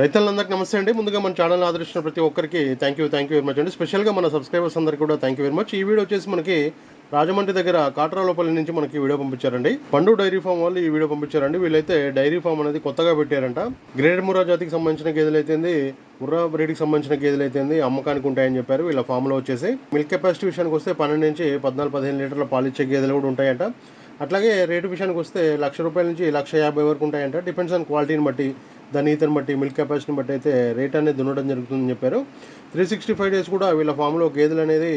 రైతులందరికీ నమస్తే అండి. ముందుగా మన ఛానల్ ఆదరించిన ప్రతి ఒక్కరికి thank you thank you very much అండి. స్పెషల్గా మన సబ్స్క్రైబర్స్ అందరికీ కూడా థ్యాంక్ యూ వెరీ మచ్ ఈ వీడియో వచ్చేసి మనకి రాజమండ్రి దగ్గర కాట్రాలోపల్లి నుంచి మనకి వీడియో పంపించారండి. పండు డైరీ ఫామ్ వాళ్ళు ఈ వీడియో పంపించారండి. వీళ్ళైతే డైరీ ఫామ్ అనేది కొత్తగా పెట్టారంట. గ్రేడ్ ముర్రా జాతికి సంబంధించిన గేదెలు అయితే ముర్రా బ్రీడ్కి సంబంధించిన గేదెలు అయితేంది అమ్మకానికి ఉంటాయని చెప్పారు. వీళ్ళ ఫామ్లో వచ్చేసి మిల్క్ కెపాసిటీ విషయానికి వస్తే పన్నెండు నుంచి పద్నాలుగు పదిహేను లీటర్ల పాలిచ్చే గేదెలు కూడా ఉంటాయంట. అట్లాగే రేటు విషయానికి వస్తే లక్ష రూపాయల నుంచి లక్ష యాభై వరకు ఉంటాయంట. డిపెండ్స్ ఆన్ క్వాలిటీని బట్టి దాని ఈతని బట్టి మిల్క్ కెపాసిటీని బట్టి అయితే రేట్ అనేది దున్నడం జరుగుతుందని చెప్పారు. త్రీ సిక్స్టీ ఫైవ్ డేస్ కూడా వీళ్ళ ఫామ్లో గేదెలు అనేది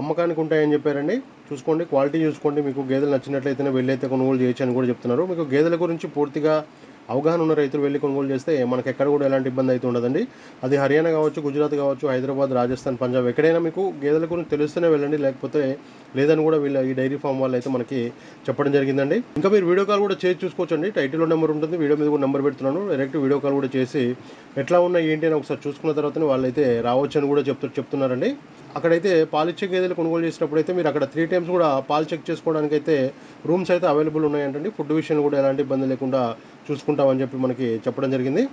అమ్మకానికి ఉంటాయని చెప్పారండి. చూసుకోండి క్వాలిటీ చూసుకోండి. మీకు గేదెలు నచ్చినట్లయితేనే వెళ్ళైతే కొనుగోలు చేయొచ్చు అని కూడా చెప్తున్నారు. మీకు గేదెల గురించి పూర్తిగా అవగాహన ఉన్న రైతులు వెళ్ళి కొనుగోలు చేస్తే మనకి ఎక్కడ కూడా ఎలాంటి ఇబ్బంది అయితే ఉండదండి. అది హర్యానా కావచ్చు గుజరాత్ కావచ్చు హైదరాబాద్ రాజస్థాన్ పంజాబ్ ఎక్కడైనా మీకు గేదెల గురించి తెలుస్తూనే వెళ్ళండి. లేకపోతే లేదని కూడా వీళ్ళ ఈ డైరీ ఫామ్ వాళ్ళు అయితే మనకి చెప్పడం జరిగిందండి. ఇంకా మీరు వీడియో కాల్ కూడా చేసి చూసుకోవచ్చండి. టైటిల్లో నెంబర్ ఉంటుంది వీడియో మీద కూడా నెంబర్ పెడుతున్నాను. డైరెక్ట్ వీడియో కాల్ కూడా చేసి ఎట్లా ఉన్నాయి ఏంటి అని ఒకసారి చూసుకున్న తర్వాతనే వాళ్ళైతే రావచ్చు అని కూడా చెప్తూ చెప్తున్నారండి. అక్కడైతే పాలిచ్చే గేదెలు కొనుగోలు చేసినప్పుడు అయితే మీరు అక్కడ త్రీ టైమ్స్ కూడా పాలు చెక్ చేసుకోవడానికి అయితే రూమ్స్ అయితే అవైలబుల్ ఉన్నాయంటండి. ఫుడ్ విషయంలో కూడా ఎలాంటి ఇబ్బంది లేకుండా చూసుకుంటామని చెప్పి మనకి చెప్పడం జరిగింది.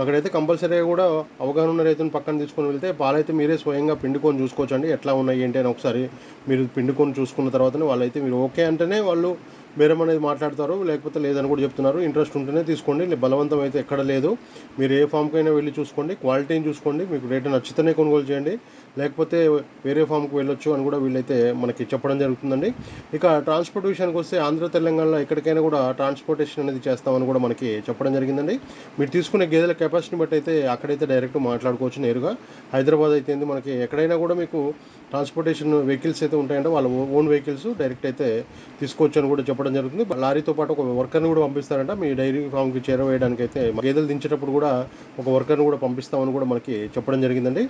అక్కడైతే కంపల్సరీగా కూడా అవగాహన ఉన్న రైతును పక్కన తీసుకొని వెళ్తే పాలైతే మీరే స్వయంగా పిండుకొని చూసుకోవచ్చండి. ఎట్లా ఉన్నాయి ఏంటి అని ఒకసారి మీరు పిండుకొని చూసుకున్న తర్వాతనే వాళ్ళైతే మీరు ఓకే అంటేనే వాళ్ళు బేరం అనేది మాట్లాడతారు లేకపోతే లేదని కూడా చెప్తున్నారు. ఇంట్రెస్ట్ ఉంటేనే తీసుకోండి బలవంతం అయితే ఎక్కడ లేదు. మీరు ఏ ఫామ్కైనా వెళ్ళి చూసుకోండి క్వాలిటీని చూసుకోండి మీకు రేట్ నచ్చితేనే కొనుగోలు చేయండి లేకపోతే వేరే ఫామ్కి వెళ్ళొచ్చు అని కూడా వీళ్ళైతే మనకి చెప్పడం జరుగుతుందండి. ఇక ట్రాన్స్పోర్ట్ విషయానికి వస్తే ఆంధ్ర తెలంగాణలో ఎక్కడికైనా కూడా ట్రాన్స్పోర్టేషన్ అనేది చేస్తామని కూడా మనకి చెప్పడం జరిగిందండి. మీరు తీసుకునే గేదెల కెపాసిటీని బట్టి అయితే అక్కడైతే డైరెక్ట్ మాట్లాడుకోవచ్చు నేరుగా. హైదరాబాద్ అయితే మనకి ఎక్కడైనా కూడా మీకు ట్రాన్స్పోర్టేషన్ వెహికల్స్ అయితే ఉంటాయంటే వాళ్ళ ఓన్ వెహికల్స్ డైరెక్ట్ అయితే తీసుకోవచ్చు అని కూడా చెప్పడం జరుగుతుంది. లారీతో పాటు ఒక వర్కర్ని కూడా పంపిస్తారంట. మీ డైరీ ఫామ్కి చేరవేయడానికి అయితే గేదెలు దించేటప్పుడు కూడా ఒక వర్కర్ని కూడా పంపిస్తామని కూడా మనకి చెప్పడం జరిగిందండి.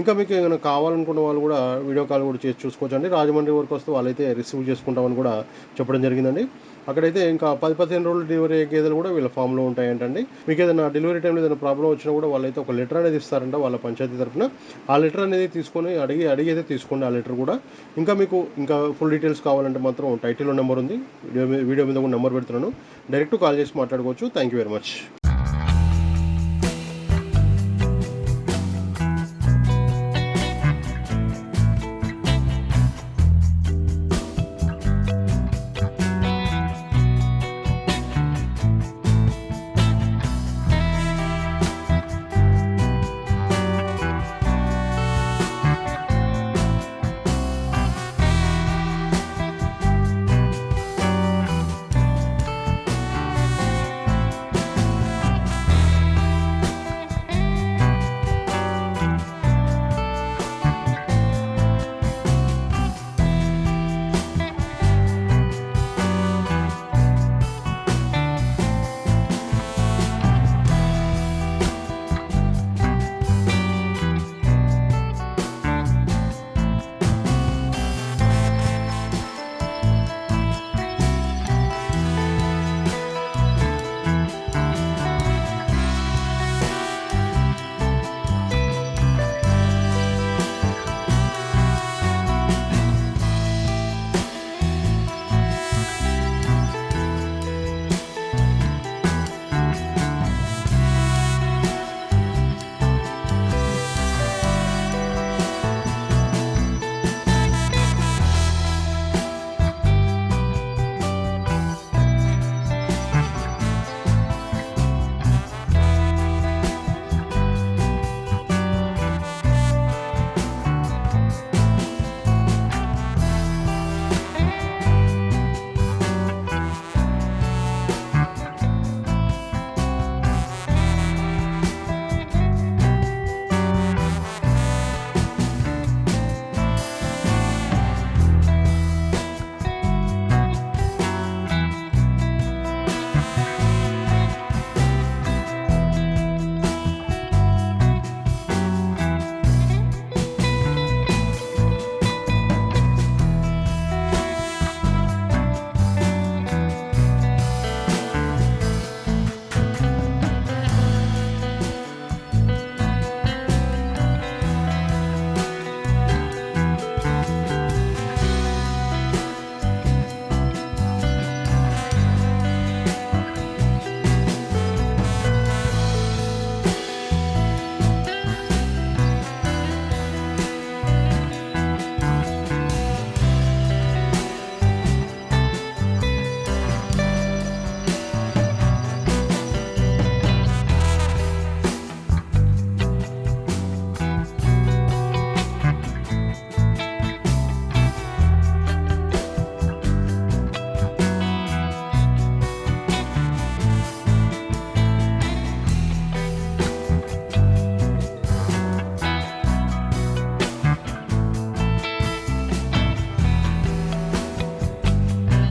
ఇంకా మీకు ఏమైనా కావాలనుకున్న వాళ్ళు కూడా వీడియో కాల్ కూడా చేసి చూసుకోవచ్చు అండి రాజమండ్రి వరకు వస్తే వాళ్ళైతే రిసీవ్ చేసుకుంటామని కూడా చెప్పడం జరిగిందండి. అక్కడైతే ఇంకా పది పదిహేను రోజులు డెలివరీ అయ్యే గేదెలు కూడా వీళ్ళ ఫామ్లో ఉంటాయంటండి. మీకు ఏదైనా డెలివరీ టైంలో ఏదైనా ప్రాబ్లం వచ్చినా కూడా వాళ్ళైతే ఒక లెటర్ అనేది ఇస్తారంట వాళ్ళ పంచాయతీ తరఫున ఆ లెటర్ అనేది తీసుకొని అడిగి అడిగి అయితే తీసుకోండి ఆ లెటర్ కూడా. ఇంకా మీకు ఇంకా ఫుల్ డీటెయిల్స్ కావాలంటే మాత్రం టైటిల్లో నెంబర్ ఉంది. వీడియో మీద వీడియో మీద కూడా నెంబర్ పెడుతున్నాను. డైరెక్ట్ కాల్ చేసి మాట్లాడుకోవచ్చు. Thank you very much